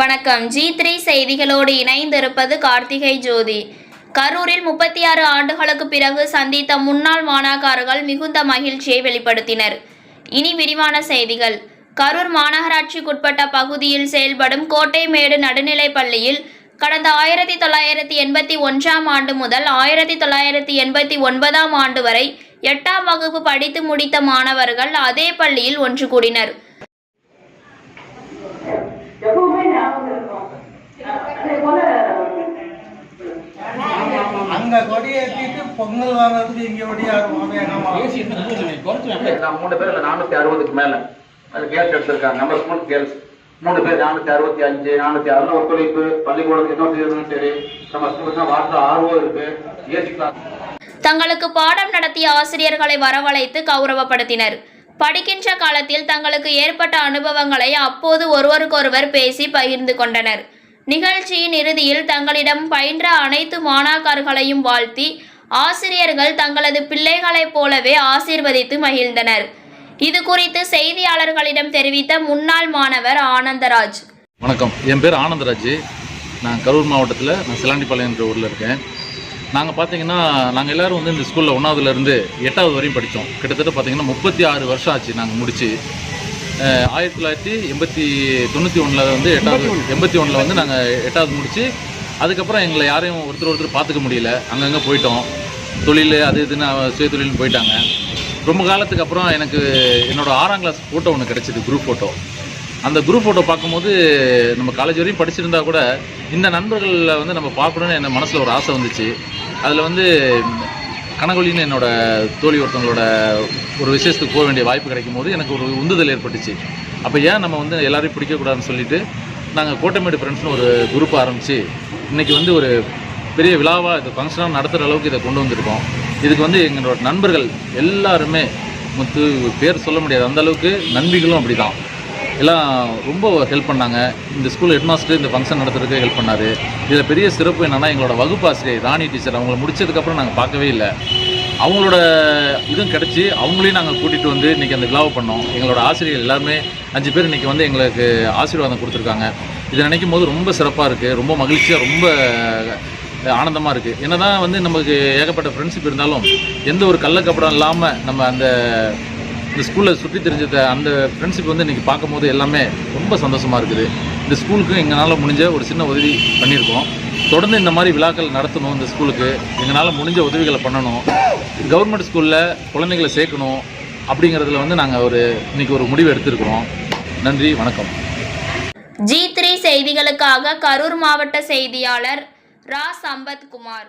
வணக்கம். G three செய்திகளோடு இணைந்திருப்பது கார்த்திகை ஜோதி. கரூரில் முப்பத்தி ஆறு ஆண்டுகளுக்கு பிறகு சந்தித்த முன்னாள் மாணாக்காரர்கள் மிகுந்த மகிழ்ச்சியை வெளிப்படுத்தினர். இனி விரிவான செய்திகள். கரூர் மாநகராட்சிக்குட்பட்ட பகுதியில் செயல்படும் கோட்டைமேடு நடுநிலைப் பள்ளியில் கடந்த ஆயிரத்தி தொள்ளாயிரத்தி எண்பத்தி ஒன்றாம் ஆண்டு முதல் ஆயிரத்தி தொள்ளாயிரத்தி எண்பத்தி ஒன்பதாம் ஆண்டு வரை எட்டாம் வகுப்பு படித்து முடித்த மாணவர்கள் அதே பள்ளியில் ஒன்று கூடினர். ஏத்திட்டு பொங்கல் வாங்குறதுக்கு இங்க மூணு பேர் நானூத்தி அறுபதுக்கு மேல. அது கேர்ள்ஸ் எடுத்திருக்காங்க. நம்ம ஸ்கூல் கேர்ள்ஸ் மூணு பேர் நானூத்தி அறுபத்தி அஞ்சு நானூத்தி அறுபது ஒத்துழைப்பு பள்ளிக்கூடத்துக்கு என்ன செய்யணும் சரி நம்ம ஸ்கூலுக்கு வாட்டர் ஆர்வம் இருக்கு. ஏசி கிளாஸ் தங்களுக்கு பாடம் நடத்திய ஆசிரியர்களை வரவழைத்து கௌரவப்படுத்தினர். படிக்கின்ற காலத்தில் தங்களுக்கு ஏற்பட்ட அனுபவங்களை அப்போது ஒருவருக்கொருவர் பேசி பகிர்ந்து கொண்டனர். நிகழ்ச்சியின் இறுதியில் தங்களிடம் பயின்ற அனைத்து மாணாக்கர்களையும் வாழ்த்தி ஆசிரியர்கள் தங்களது பிள்ளைகளைப் போலவே ஆசீர்வதித்து மகிழ்ந்தனர். இது குறித்து செய்தியாளர்களிடம் தெரிவித்த முன்னாள் மாணவர் ஆனந்தராஜ். வணக்கம். என் பேர் ஆனந்தராஜ். நான் கரூர் மாவட்டத்தில் நான் சிலாண்டிப்பாளையன்ற ஊரில் இருக்கேன். நாங்கள் பார்த்தீங்கன்னா நாங்கள் எல்லோரும் வந்து இந்த ஸ்கூலில் ஒன்றாவதுலேருந்து எட்டாவது வரையும் படித்தோம் கிட்டத்தட்ட பார்த்தீங்கன்னா முப்பத்தி ஆறு வருஷம் ஆச்சு நாங்கள் முடித்து ஆயிரத்தி தொள்ளாயிரத்தி எண்பத்தி தொண்ணூற்றி ஒன்றில் வந்து எட்டாவது எண்பத்தி ஒன்றில் வந்து நாங்கள் எட்டாவது முடிச்சு அதுக்கப்புறம் எங்களை யாரையும் ஒருத்தர் ஒருத்தர் பார்த்துக்க முடியல. அங்கங்கே போயிட்டோம். தொழில் அது இதுன்னு சுய தொழில்னு போயிட்டாங்க. ரொம்ப காலத்துக்கு அப்புறம் எனக்கு என்னோட ஆறாம் கிளாஸ் ஃபோட்டோ ஒன்று கிடச்சிது குரூப் ஃபோட்டோ அந்த குரூப் ஃபோட்டோ பார்க்கும்போது நம்ம காலேஜ் வரையும் படிச்சிருந்தா கூட இந்த நண்பர்களில் வந்து நம்ம பார்க்கணுன்னு என் மனசில் ஒரு ஆசை வந்துச்சு. அதில் வந்து கனகொலின்னு என்னோட தோழி ஒருத்தவங்களோட ஒரு விசேஷத்துக்கு போக வேண்டிய வாய்ப்பு கிடைக்கும் போது எனக்கு ஒரு உந்துதல் ஏற்பட்டுச்சு. அப்போ ஏன் நம்ம வந்து எல்லோரையும் பிடிக்கக்கூடாதுன்னு சொல்லிட்டு நாங்கள் கோட்டமேடு ஃப்ரெண்ட்ஸ்னு ஒரு குரூப் ஆரம்பித்து இன்றைக்கி வந்து ஒரு பெரிய விழாவாக இது ஃபங்க்ஷனாக நடத்துகிற அளவுக்கு இதை கொண்டு வந்திருக்கோம். இதுக்கு வந்து எங்களோட நண்பர்கள் எல்லாருமே முத்து பேர் சொல்ல முடியாது. அந்த அளவுக்கு நண்பிகளும் அப்படி தான் எல்லாம் ரொம்ப ஹெல்ப் பண்ணாங்க. இந்த ஸ்கூல் ஹெட்மாஸ்டர் இந்த ஃபங்க்ஷன் நடத்துறதுக்கு ஹெல்ப் பண்ணாரு. இதில் பெரிய சிறப்பு என்னென்னா எங்களோட வகுப்பு ஆசிரியர் ராணி டீச்சர் அவங்கள முடிச்சதுக்கப்புறம் நாங்கள் பார்க்கவே இல்லை. அவங்களோட இதுவும் கிடச்சி அவங்களையும் நாங்கள் கூட்டிகிட்டு வந்து இன்றைக்கி அந்த விழாவை பண்ணோம். எங்களோட ஆசிரியர் எல்லாருமே அஞ்சு பேர் இன்றைக்கி வந்து எங்களுக்கு ஆசீர்வாதம் கொடுத்துருக்காங்க. இதை நினைக்கும் போது ரொம்ப சிறப்பாக இருக்குது ரொம்ப மகிழ்ச்சியாக ரொம்ப ஆனந்தமாக இருக்குது என்ன தான் வந்து நமக்கு ஏகப்பட்ட ஃப்ரெண்ட்ஷிப் இருந்தாலும் எந்த ஒரு கள்ளக்கப்படம் இல்லாமல் நம்ம அந்த இந்த ஸ்கூலில் சுற்றி தெரிஞ்சத அந்த ஃப்ரெண்ட்ஷிப் வந்து இன்றைக்கி பார்க்கும்போது எல்லாமே ரொம்ப சந்தோஷமாக இருக்குது. இந்த ஸ்கூலுக்கு எங்களால் முடிஞ்ச ஒரு சின்ன உதவி பண்ணியிருக்கோம். தொடர்ந்து இந்த மாதிரி விழாக்கள் நடத்தணும் இந்த ஸ்கூலுக்கு எங்களால் முடிஞ்ச உதவிகளை பண்ணணும். கவர்மெண்ட் ஸ்கூலில் குழந்தைகளை சேர்க்கணும் அப்படிங்கிறதுல வந்து நாங்கள் ஒரு இன்றைக்கி ஒரு முடிவு எடுத்திருக்கிறோம். நன்றி வணக்கம். ஜி த்ரீ செய்திகளுக்காக கரூர் மாவட்ட செய்தியாளர் ரா சம்பத்குமார்